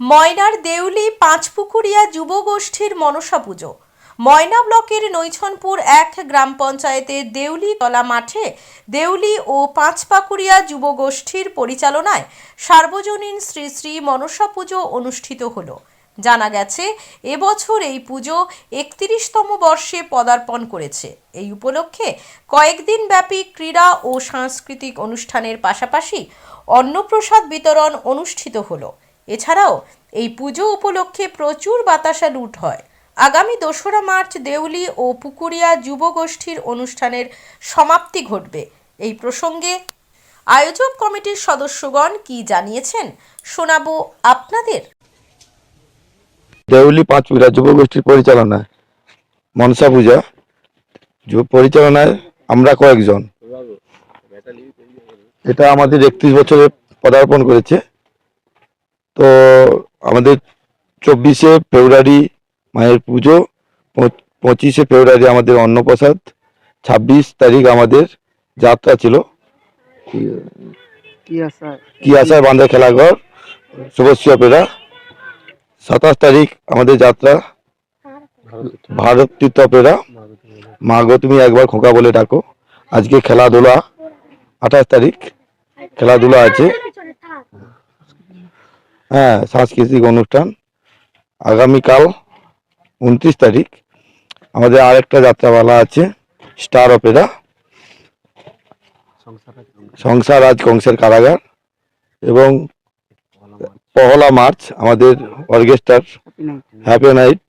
ময়নার দেউলি, পাঁচপুকুরিয়া যুবগোষ্ঠীর মনসা পুজো। ময়না ব্লকের নৈছনপুর এক গ্রাম পঞ্চায়েতের দেউলি তলা মাঠে দেউলি ও পাঁচপাকুড়িয়া যুবগোষ্ঠীর পরিচালনায় সার্বজনীন শ্রী শ্রী মনসা পুজো অনুষ্ঠিত হলো। জানা গেছে, এবছর এই পুজো একত্রিশতম বর্ষে পদার্পণ করেছে। এই উপলক্ষে কয়েকদিন ব্যাপী ক্রীড়া ও সাংস্কৃতিক অনুষ্ঠানের পাশাপাশি অন্নপ্রসাদ বিতরণ অনুষ্ঠিত হলো। এছাড়াও এই পুজো উপলক্ষে প্রচুর বাতাসা লুট হয়। আগামী দোসরা মার্চ দেউলি ও পুকুরিয়া যুবগোষ্ঠীর অনুষ্ঠানের সমাপ্তি ঘটবে। এই প্রসঙ্গে আয়োজক কমিটির সদস্যগণ কি জানিয়েছেন শোনাবো আপনাদের। দেউলি পাঁচপুরা যুবগোষ্ঠীর পরিচালনায় মনসা পূজা যুব- পরিচালনায় আমরা কয়েকজন। এটা আমাদের একত্রিশ বছরে পদার্পণ করেছে। তো আমাদের চব্বিশে ফেব্রুয়ারি মায়ের পুজো পঁচ- পঁচিশে ফেব্রুয়ারি আমাদের অন্নপ্রসাদ ছাব্বিশ তারিখ আমাদের যাত্রা ছিল। কি আশা? কি আশায় বান্ধা খেলাঘর শুভশ্রী অপেরা। সাতাশ তারিখ আমাদের যাত্রা। ভারত তীর্থ অপেরা। মা গো তুমি একবার খোকা বলে ডাকো। আজকে খেলাধুলা আঠাশ তারিখ। খেলাধুলা আছে। হ্যাঁ সাংস্কৃতিক অনুষ্ঠান। আগামীকাল উনত্রিশ তারিখ আমাদের আরেকটা যাত্রাপালা আছে স্টার অপেরা সংসার আজ কংসের কারাগার এবং পহলা মার্চ আমাদের অর্কেস্ট্রার হ্যাপি নাইট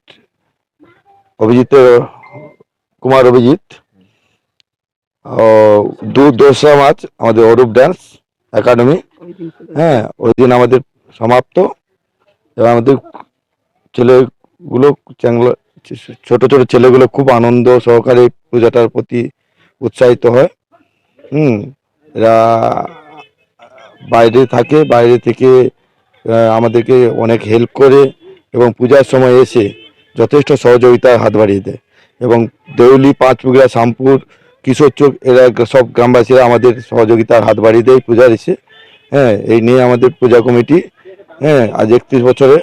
অভিজিৎ, কুমার অভিজিৎ। দু দোসরা মার্চ আমাদের অরূপ ড্যান্স একাডেমি হ্যাঁ ওই দিন আমাদের সমাপ্ত। এবং আমাদের ছেলেগুলো ছোট ছোট ছেলেগুলো খুব আনন্দ সহকারে পূজাটার প্রতি উৎসাহিত হয়। হুম, এরা বাইরে থাকে, বাইরে থেকে আমাদেরকে অনেক হেল্প করে এবং পূজার সময় এসে যথেষ্ট সহযোগিতার হাত বাড়িয়ে দেয়। এবং দেউলি পাঁচপুকুরা শামপুর কিশোর চোখ এরা সব গ্রামবাসীরা আমাদের সহযোগিতার হাত বাড়িয়ে দেয় পূজার এসে। হ্যাঁ এই নিয়ে আমাদের পূজা কমিটি হ্যাঁ আজ একত্রিশ বছরে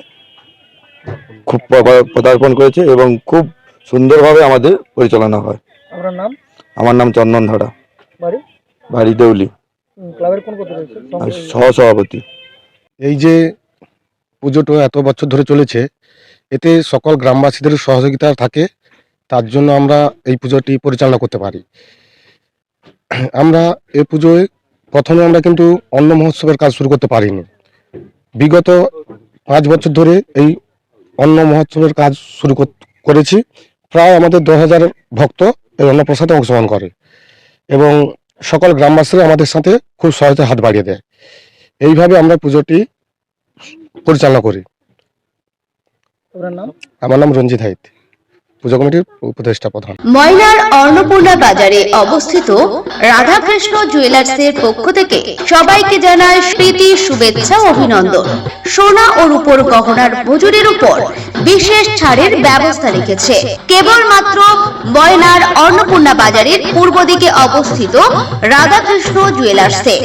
খুব প- পদার্পণ করেছে এবং খুব সুন্দরভাবে আমাদের পরিচালনা হয়। আপনার নাম? আমার নাম চন্দন ধরা। বাড়ি? বাড়ি দেউলি। উম, ক্লাবের কোন পদে রয়েছে আর সহসভাপতি। এই যে পুজোটা এত বছর ধরে চলেছে এতে সকল গ্রামবাসীদের সহযোগিতা থাকে তার জন্য আমরা এই পুজোটি পরিচালনা করতে পারি। আমরা এই পুজোয় প্রথমে আমরা কিন্তু অন্ন মহোৎসবের কাজ শুরু করতে পারিনি। বিগত পাঁচ বছর ধরে এই অন্ন মহোৎসবের কাজ শুরু করেছি। প্রায় আমাদের দশ হাজার ভক্ত এই অন্নপ্রসাদে অংশগ্রহণ করে এবং সকল গ্রামবাসীরা আমাদের সাথে খুব সহজে হাত বাড়িয়ে দেয়। এইভাবে আমরা পুজোটি পরিচালনা করি। আমার নাম রঞ্জিত হাইত কমিটির উপদেষ্টা প্রধান। ময়নার অন্নপূর্ণা বাজারে অবস্থিত রাধাকৃষ্ণ জুয়েলার্সের পক্ষ থেকে সবাইকে জানায় প্রীতি শুভেচ্ছা, অভিনন্দন। সোনা ও রূপোর গহনার মজুরির উপর বিশেষ ছাড়ের ব্যবস্থা রেখেছে। কেবলমাত্র ময়নার অন্নপূর্ণা বাজারের পূর্ব দিকে অবস্থিত রাধাকৃষ্ণ জুয়েলার্সে।